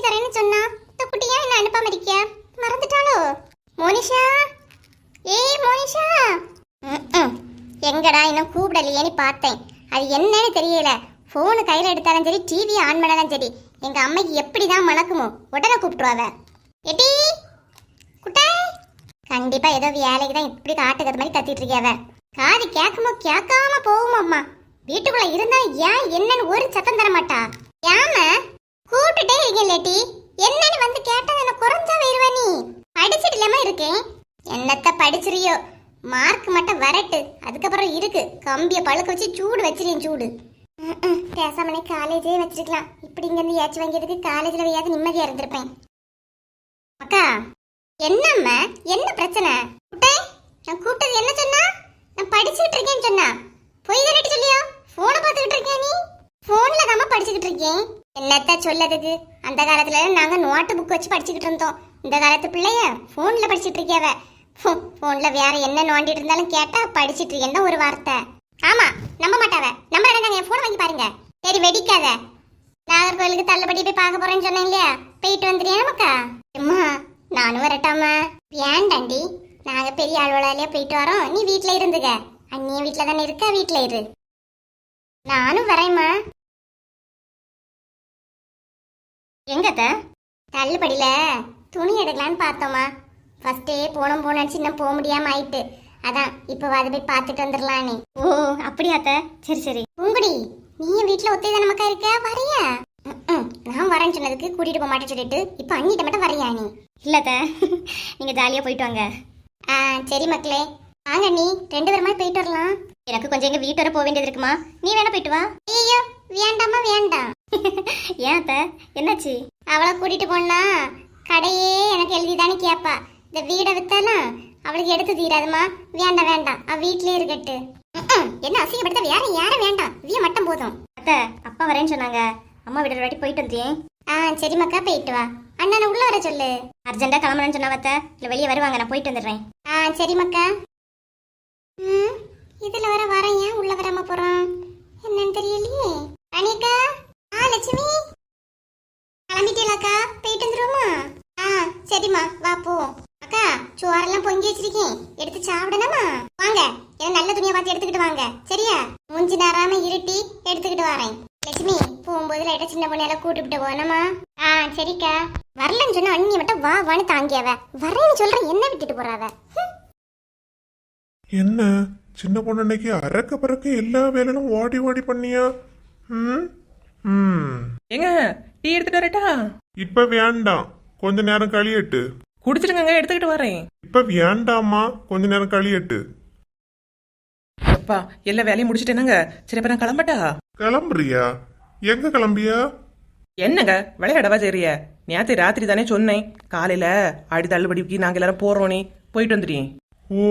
Question தரேன்னு சொன்னா இந்த குட்டியா என்ன அனுப்பாம இருக்கியா? மறந்துட்டாளோ? மோனிஷா? ஏய் மோனிஷா? எங்கடா இன்னும் கூப்பிடலையேன்னு பார்த்தேன். அது என்னன்னு தெரியல. ஃபோனு கையில் எடுத்தாலும் சரி டிவி ஆன் பண்ணாலும் சரி எங்க அம்மைக்கு எப்படி தான் மணக்குமோ உடனே கூப்பிட்டுருவாவ எட்டி குட்டை? கண்டிப்பா ஏதோ வேலைக்கு தான் இப்படி காட்டுக்கிற மாதிரி கத்திட்டு இருக்கியாவ காது கேட்குமோ கேட்காம போகுமோ அம்மா. வீட்டுக்குள்ள இருந்தா ஏன் என்னன்னு ஒரு சத்தம் தர மாட்டா. ஏம கூப்பிட்டுட்டே என்னன்னு வந்து கேட்டா என்ன குறைஞ்சா வருவ நீ? படிச்சிடலாம இருக்கேன் என்னத்த படிச்சிரியோ மார்க் மட்டும் வரட்டு. அதுக்கப்புறம் இருக்கு. கம்பிய பழுக்க வச்சு சூடு வச்சிருக்கேன் சூடு. பேசாமலே காலேஜே வச்சிருக்கலாம். இப்படி இங்க இருந்து ஏச்சு வாங்கியதுக்கு காலேஜ்ல வையாவது நிம்மதியா இருந்திருப்பேன். அக்கா என்னம்மா? என்ன பிரச்சனை? குட்டை நான் கூப்பிட்டது என்ன சொன்னா? நான் படிச்சுக்கிட்டு இருக்கேன்னு சொன்னா. பொய் தானே சொல்லியோ? போனை பார்த்துக்கிட்டு இருக்கேன் நீ? போன்ல தாம்மா படிச்சுக்கிட்டு இருக்கேன். என்னத்த சொல்லதுக்கு? அந்த காலத்துல நாங்க நோட்டு புக் வச்சு படிச்சுக்கிட்டு இருந்தோம். இந்த காலத்து பிள்ளைய போன்ல படிச்சுட்டு இருக்கியாவ? போன்ல வேற என்ன நோண்டிட்டு இருந்தாலும் கேட்டா படிச்சிட்டு இருக்கேன் ஒரு வார்த்தை. ஆமா நம்ப மாட்டாவ. நம்ப வேண்டாங்க என் போன் வாங்கி பாருங்க. சரி வெடிக்காத. நாகர்கோவிலுக்கு தள்ளுபடி போய் பார்க்க போறேன்னு சொன்னேன் இல்லையா? போயிட்டு வந்துறியா நமக்கா? அம்மா நானும் வரட்டாமா வேண்டாண்டி. நாங்க பெரிய அலுவலாலே போயிட்டு வரோம். நீ வீட்டில் இருந்துக்க. அண்ணிய வீட்டில் தானே இருக்க? வீட்டில் இரு. நானும் வரேம்மா எங்கத்த? தள்ளுபடியில. துணி எடுக்கலான்னு பார்த்தோமா. ஃபர்ஸ்டே போனோம் போனோம் சின்ன போக முடியாம ஆயிட்டு. அதான் இப்போ அதை போய் பார்த்துட்டு வந்துடலானே ஓ அப்படியாத்த? சரி சரி. உங்குடி நீ வீட்டில் ஒத்தே நமக்கா இருக்க? வரியா? நான் வரேன்னு சொன்னதுக்கு கூட்டிட்டு போக மாட்டேன்னு சொல்லிட்டு இப்போ அண்ணிட்ட மட்டும் வரையா நீ? இல்லத்த நீங்க ஜாலியா போயிட்டு வாங்க. ஆ சரி மக்களே. வாங்க நீ ரெண்டு பேருமா போயிட்டு வரலாம். எனக்கு கொஞ்சம் எங்க வீட்டு வர போக வேண்டியது இருக்குமா? நீ வேணா போயிட்டு வா. ஐயோ வேண்டாமா வேண்டாம். ஏன் அத்த? என்னாச்சு? அவளை கூட்டிட்டு போனா கடையே எனக்கு எழுதிதானே கேப்பா. இந்த வீடை வித்தாலாம் அவளுக்கு எடுத்து தீராதுமா? வேண்டாம் வேண்டாம். அவ வீட்லயே இருக்கட்டு. என்ன அசிங்கப்படுத்த? வேற யாரும் வேண்டாம். விய மட்டும் போதும். அத்த அப்பா வரேன்னு சொன்னாங்க. அம்மா வீடு வாட்டி போயிட்டு வந்தேன் ஆ சரி மக்கா போயிட்டு வா. அண்ணனை உள்ள வர சொல்லு. அர்ஜென்ட்டா கிளம்புறேன்னு சொன்னா வத்த இல்ல வெளியே வருவாங்க. நான் போயிட்டு வந்துடுறேன். ஆ சரி மக்கா ம் இதுல வர வரேன். ஏன் உள்ள வராம போறோம் என்னன்னு தெரியலையே. அனிகா ஆ லட்சுமி. கிளம்பிட்டீங்களாக்கா போயிட்டு வந்துருவோமா? ஆ சரிம்மா. வா போ. அக்கா சோறெல்லாம் பொங்கி வச்சிருக்கேன். எடுத்து சாப்பிடணுமா? வாங்க. ஏதோ நல்ல துணியை பார்த்து எடுத்துக்கிட்டு வாங்க. சரியா? மூஞ்சி நேராம இருட்டி எடுத்துக்கிட்டு வரேன். லட்சுமி போகும்போது லைட்டா சின்ன பொண்ணையெல்லாம் கூட்டிட்டு போனோமா ஆ சரிக்கா. வரலன்னு சொன்னா அண்ணி மட்டும் வா வான்னு தாங்கியவ. வரேன்னு சொல்ற என்ன விட்டுட்டு போறாவ? என்ன? சின்ன பொண்ணு அன்னைக்கு அறக்க பறக்க எல்லா வேலையும் ஓடி ஓடி பண்ணியா? ம்? ம். ஏங்க டீ எடுத்துட்டு வரட்டா? இப்ப வேண்டாம் கொஞ்ச நேரம் கழியட்டு. குடிச்சிருங்க எடுத்துக்கிட்டு வரேன். இப்ப வேண்டாமா கொஞ்ச நேரம் கழியட்டு. அப்பா எல்லா வேலையும் முடிச்சிட்டேனாங்க. சரி அப்ப நான் கிளம்பட்டா? கிளம்புறியா? எங்க கிளம்பியா? என்னங்க விளையாடவா சரியா நேத்து ராத்திரி தானே சொன்னேன். காலையில ஆடி தள்ளுபடிக்கு நாங்க எல்லாரும் போறோம் நீ போயிட்டு வந்துட்டேன். ஓ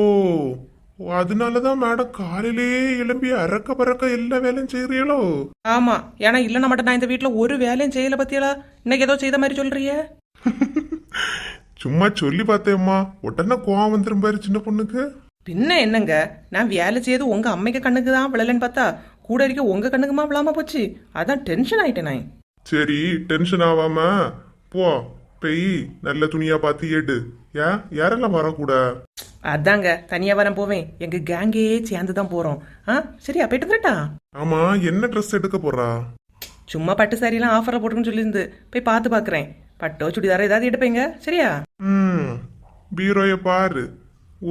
அதனாலதான் மேடம் காலையிலேயே எழும்பி அறக்க பறக்க எல்லா வேலையும் செய்றீங்களோ? ஆமா. ஏன்னா இல்லைன்னா மட்டும் நான் இந்த வீட்டுல ஒரு வேலையும் செய்யல பத்தியலா? இன்னைக்கு ஏதோ செய்த மாதிரி சொல்றிய சும்மா சொல்லி பார்த்தேம்மா. உடனே கோவம் வந்துரும் பாரு சின்ன பொண்ணுக்கு. பின்ன என்னங்க? நான் வேலை செய்து உங்க அம்மைக்கு கண்ணுக்கு தான் விழலன்னு பார்த்தா கூட இருக்க உங்க கண்ணுக்குமா விழாம போச்சு. அதான் டென்ஷன் ஆயிட்டேன் நான். சரி டென்ஷன் ஆகாம போ. பெய் நல்ல துணியா பார்த்து எடு. ஏன் யாரெல்லாம் வரக்கூட? அதாங்க தனியா வரேன் போவேன். எங்க கேங்கே சேர்ந்து தான் போறோம். ஆ சரியா போயிட்டு வரட்டா ஆமா என்ன ட்ரெஸ் எடுக்க போறா? சும்மா பட்டு சாரியெல்லாம் ஆஃபரில் போட்டுருன்னு சொல்லியிருந்து போய் பார்த்து பார்க்குறேன். பட்டோ சுடிதாரோ ஏதாவது எடுப்பீங்க? சரியா? ம் பீரோய பாரு.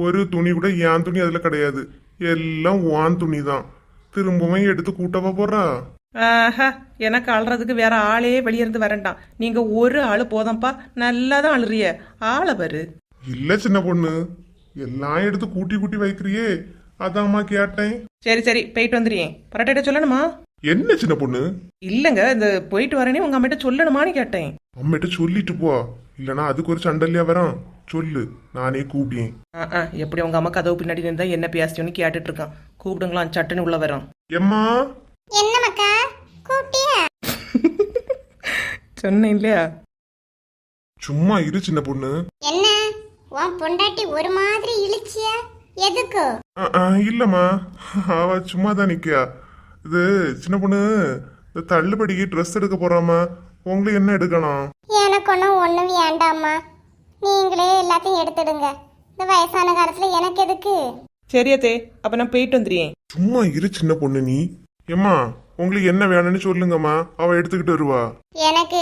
ஒரு துணி கூட என் துணி அதுல கிடையாது. எல்லாம் வான் துணி தான் திரும்பவும் எடுத்து கூட்டவா போறா? ஆஹா எனக்கு அழுறதுக்கு வேற ஆளே வெளியே இருந்து வரண்டாம் நீங்க ஒரு ஆளு போதம்ப்பா நல்லா தான் அழுறிய. ஆளை பாரு. இல்ல சின்ன பொண்ணு. எல்லாம் எடுத்து கூட்டி கூட்டி வைக்கிறியே. அதாம்மா கேட்டேன். சரி சரி போயிட்டு வந்துடுறேன் பரட்டையிட்ட சொல்லணுமா? என்ன சின்ன பொண்ணு? இல்லைங்க இந்த போயிட்டு வரேனே உங்க அம்மிட்ட சொல்லணுமான்னு கேட்டேன். அம்மிட்ட சொல்லிட்டு போ. இல்லனா அதுக்கு ஒரு சண்டல்லையா வரான் சொல்லு நானே கூப்பிட்டேன் ஆ ஆ எப்படி உங்க அம்மா கதவு பின்னாடி இருந்தா என்ன பேசியோன்னு கேட்டுட்டு இருக்கான். கூப்பிடுங்களாம் சட்டுன்னு உள்ள வரோம். எம்மா? என்ன மக்கா கூப்பிட்டியா சொன்னேன் இல்லையா சும்மா இரு சின்ன பொண்ணு. என்ன? உன் பொண்டாட்டி ஒரு மாதிரி இழிச்சியா? எதுக்கு? இல்லம்மா. அவ சும்மா தான் நிக்கா இது சின்ன பொண்ணு இந்த தள்ளுபடிக்கு ட்ரெஸ் எடுக்க போறாமா உங்களுக்கு என்ன எடுக்கணும்? எனக்கு ஒன்றும் ஒன்றும் வேண்டாம்மா. நீங்களே எல்லாத்தையும் எடுத்துடுங்க. இந்த வயசான காலத்தில் எனக்கு எதுக்கு? சரியத்தே அப்ப நான் போயிட்டு வந்துடுறேன். சும்மா இரு சின்ன பொண்ணு நீ. ஏம்மா உங்களுக்கு என்ன வேணும்னு சொல்லுங்கம்மா. அவ எடுத்துக்கிட்டு வருவா. எனக்கு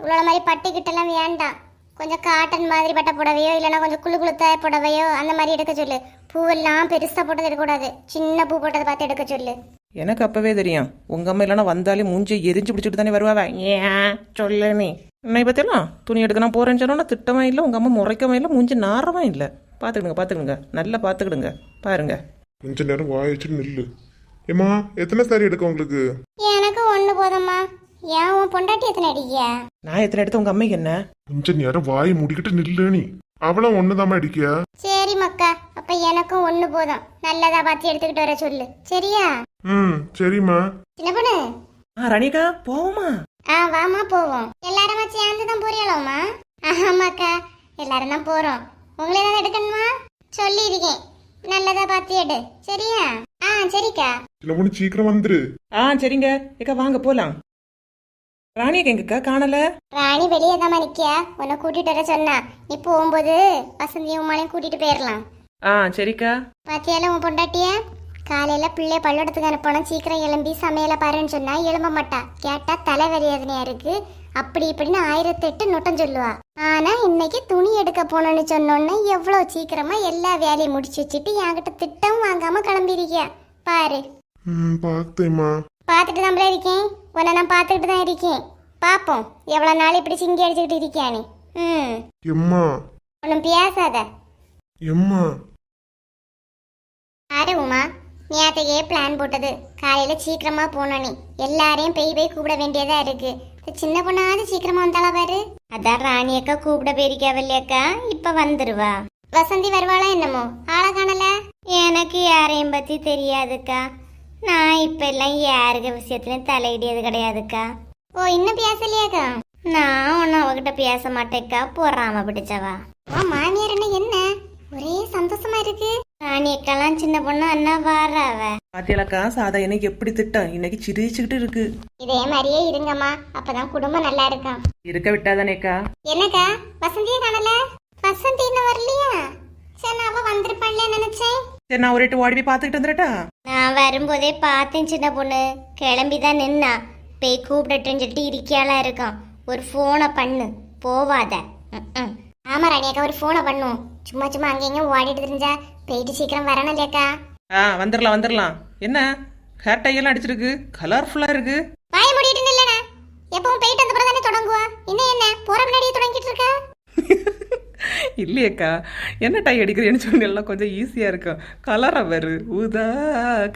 இவ்வளோ மாதிரி பட்டுக்கிட்டெல்லாம் வேண்டாம். கொஞ்சம் காட்டன் மாதிரி பட்ட புடவையோ இல்லைன்னா கொஞ்சம் குளு குளுத்த புடவையோ அந்த மாதிரி எடுக்க சொல்லு. பூவெல்லாம் பெருசாக போட்டது எடுக்கக்கூடாது சின்ன பூ போட்டதை பார்த்து எடுக்க சொல்லு. எனக்கு அப்பவே தெரியும். உங்க அம்மா இல்லைன்னா வந்தாலே மூஞ்சி எரிஞ்சு பிடிச்சிட்டு தானே வருவாவ? ஏன்? சொல்லு நீ. என்னை பத்தியெல்லாம்? துணி எடுக்க நான் போறேன்னு சொன்னா திட்டமா இல்லை உங்க அம்மா முறைக்கவே இல்லை மூஞ்சி நாரவும் இல்லை. பாத்துக்கிடுங்க பாத்துக்கிடுங்க நல்லா பாத்துக்கிடுங்க பாருங்க. கொஞ்ச நேரம் வாய வச்சு நில்லு. ஏம்மா எத்தனை சாரி எடுக்க உங்களுக்கு? எனக்கு ஒன்று போதும்மா. ஏன் உன் பொண்டாட்டி எத்தனை அடிக்க? நான் எத்தனை எடுத்து உங்க அம்மைக்கு என்ன? கொஞ்ச நேரம் வாய் முடிக்கிட்டு நில்லு நீ. அவளும் ஒண்ணுதாம்மா அடிக்கியா சரி மக்கா. அப்போ எனக்கும் ஒன்று போதும். நல்லதா பார்த்து எடுத்துக்கிட்டு வர சொல்லு. சரியா? ம் சரிம்மா. சின்ன பொண்ணு? ஆ ரணிகா போவோமா? ஆ வாமா போவோம். எல்லாரும் சேர்ந்து தான் போறியாளோமா ஆமாக்கா எல்லாரும் தான் போறோம். உங்களை ஏதாவது எடுக்கணுமா? சொல்லியிருக்கேன். நல்லதா பார்த்து எடு. சரியா? ஆ சரிக்கா. பொண்ணு சீக்கிரம் வந்துரு. ஆ சரிங்க. ஏக்கா வாங்க போலாம். ராணியக்கா எங்கக்கா? காணல? ராணி வெளியே தான் நிக்கியா? உன்னை கூட்டிட்டு வர சொன்னா. நீ போகும்போது வசந்தியும் உமாலையும் கூட்டிட்டு போயிடலாம் ஆ சரிக்கா. பாத்தியால உன் பொண்டாட்டிய? காலையில பிள்ளைய பள்ளிடத்துக்கு அனுப்பணும். சீக்கிரம் எழும்பி சமையல பாருன்னு சொன்னா எழும்ப மாட்டா. கேட்டா தலைவலி எதனையா இருக்கு. அப்படி இப்படின்னு ஆயிரத்தெட்டு நொட்டம் சொல்லுவா. ஆனா இன்னைக்கு துணி எடுக்க போனோம்னு சொன்னோன்னே எவ்வளவு சீக்கிரமா எல்லா வேலையும் முடிச்சு வச்சுட்டு என்கிட்ட திட்டம் வாங்காம கிளம்பிருக்கியா பாரு. ம் பார்த்தேம்மா பார்த்துட்டு தான் இருக்கேன். உன்னை நான் பார்த்துக்கிட்டு தான் இருக்கேன். பார்ப்போம். எவ்வளோ நாள் இப்படி சிங்கி அடிச்சுக்கிட்டு இருக்கியானே ம். எம்மா. ஒன்றும் பேசாத. எம்மா. ஆறு உமா நேத்தையே பிளான் போட்டது. காலையில சீக்கிரமா போனோம் நீ. எல்லாரையும் பெய் போய் கூப்பிட வேண்டியதா இருக்கு. சின்ன பொண்ணாவது சீக்கிரமா வந்தாளா பாரு. அதான் ராணி அக்கா கூப்பிட போயிருக்காவல்லி அக்கா இப்ப வந்துருவா. வசந்தி வருவாளா என்னமோ? ஆளை காணல? எனக்கு யாரையும் பத்தி தெரியாதுக்கா. நான் இப்ப எல்லாம் யாருக்கு விஷயத்துலயும் தலையிடியது கிடையாதுக்கா. ஓ இன்னும் பேசலையாக்கா? நான் ஒன்னும் அவகிட்ட பேச மாட்டேக்கா. பொறாம பிடிச்சவா. ஓ மாமியார் என்ன என்ன? ஒரே சந்தோஷமா இருக்கு. ராணி அக்காலாம் சின்ன பொண்ணு அண்ணா வாராவ. பாத்தியலக்கா சாதா எனக்கு எப்படி திட்டம் இன்னைக்கு சிரிச்சுக்கிட்டு இருக்கு. இதே மாதிரியே இருங்கம்மா. அப்பதான் குடும்பம் நல்லா இருக்கும் இருக்க விட்டாதானேக்கா. என்னக்கா? வசந்தியே காணல? வசந்தி இன்னும் வரலையா? சரி நான் அவ வந்திருப்பாள்ல நினைச்சேன். சரி நான் ஒரு எட்டு ஓடி போய் பார்த்துக்கிட்டு வந்துடட்டா? நான் வரும்போதே பார்த்தேன் சின்ன பொண்ணு. கிளம்பி தான் நின்னா. போய் கூப்பிடட்டுன்னு சொல்லிட்டு இருக்கியாளா இருக்கான். ஒரு ஃபோனை பண்ணு. போவாத. ம்ம். ஆமா ராணியக்கா ஒரு ஃபோனை பண்ணும். சும்மா சும்மா அங்கேயும் ஓடிட்டு தெரிஞ்சா போயிட்டு சீக்கிரம் வரணும் இல்லையாக்கா? ஆ வந்துடலாம் வந்துடலாம் என்ன? ஹேர் டையெல்லாம் அடிச்சிருக்கு. கலர்ஃபுல்லா இருக்கு. வாய மூடிட்டு நில்லண்ணா. எப்பவும் போயிட்டு வந்த பிறகு தானே தொடங்குவா? இன்னும் என்ன? போற முன்னாடியே தொடங்கிட்டு இருக்க? இல்லையேக்கா. என்ன டை அடிக்கிறேன்னு சொன்னா கொஞ்சம் ஈஸியா இருக்கும் கலரா வரு. ஊதா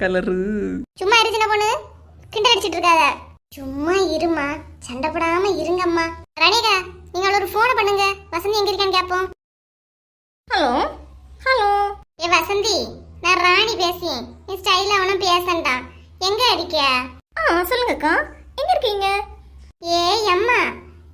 கலரு சும்மா இரு சின்ன பொண்ணு. கிண்டல் அடிச்சிட்டு இருக்காத. சும்மா இருமா சண்டை போடாம இருங்கம்மா. ரணிகா நீங்க அவள ஒரு போனை பண்ணுங்க. வசந்தி எங்க இருக்கான்னு கேப்போம். ஹலோ. ஹலோ. ஏ வசந்தி நான் ராணி பேசியேன் நீ ஸ்டைல அவனும் பேசண்டா எங்க அடிக்க? ஆ சொல்லுங்கக்கா. எங்க இருக்கீங்க? ஏ அம்மா.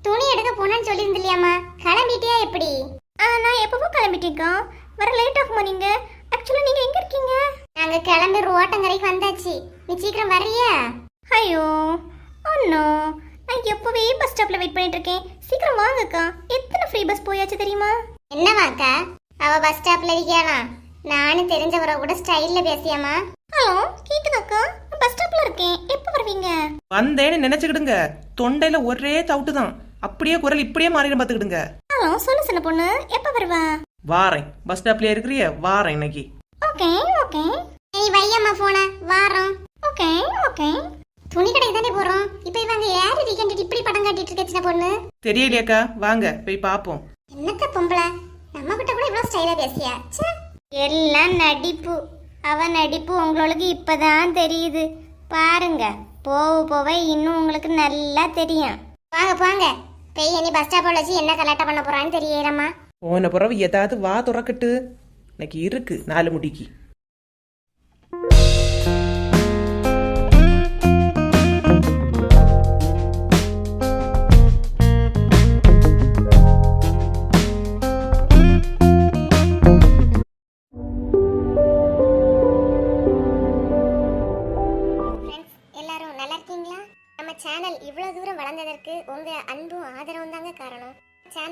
துணி எடுக்க போனேன்னு சொல்லியிருந்தில்லையாம்மா. கிளம்பிட்டியா எப்படி? நான் எப்பவும் கிளம்பிட்டேக்கா வர லேட் ஆகுமா நீங்க? ஆக்சுவலா நீங்க எங்க இருக்கீங்க? நாங்க கிளம்பி ரோட்டங்கரைக்கு வந்தாச்சு. நீ சீக்கிரம் வர்றியா? ஐயோ ஒன்னோ நான் எப்பவே பஸ் ஸ்டாப்ல வெயிட் பண்ணிட்டு இருக்கேன். சீக்கிரம் வாங்கக்கா. எத்தனை ஃப்ரீ பஸ் போயாச்சு தெரியுமா? என்னவாக்கா? அவ பஸ் ஸ்டாப்ல இருக்கியானா நானும் தெரிஞ்சவரை கூட ஸ்டைல்ல பேசியாமா? ஹலோ கேக்குதாக்கா? பஸ் ஸ்டாப்ல இருக்கேன். எப்போ வருவீங்க? வந்தேன்னு நினைச்சுக்கிடுங்க. தொண்டையில ஒரே தவுட்டு தான் அப்படியே குரல் இப்படியே மாறிடும் பார்த்துக்கிடுங்க. ஹலோ சொல்லு சின்ன பொண்ணு. எப்போ வருவா? வாரேன். பஸ் ஸ்டாப்லயே இருக்கிறிய வாரேன் இன்னைக்கு. Okay okay. நீ வையம்மா போன. வாரோம். Okay okay. துணி கடைக்கு தானே போறோம். இப்போ இவங்க யாரு வீக்கெண்ட் இப்படி படம் காட்டிட்டு இருக்க சின்ன பொண்ணு? தெரியலையாக்கா. வாங்க போய் பார்ப்போம் என்னத்த பொம்பளை? நம்ம கிட்ட கூட இவ்வளவு ஸ்டைலா பேசியா. எல்லாம் நடிப்பு. அவ நடிப்பு உங்களுக்கு இப்பதான் தெரியுது. பாருங்க போக போக இன்னும் உங்களுக்கு நல்லா தெரியும். வாங்க போங்க. பெய்ய நீ பஸ் ஸ்டாப் வச்சு என்ன கலாட்டா பண்ண போறான்னு தெரியலம்மா போன புறவு ஏதாவது வா துறக்கட்டு. இன்னைக்கு இருக்கு நாலு முடிக்கு.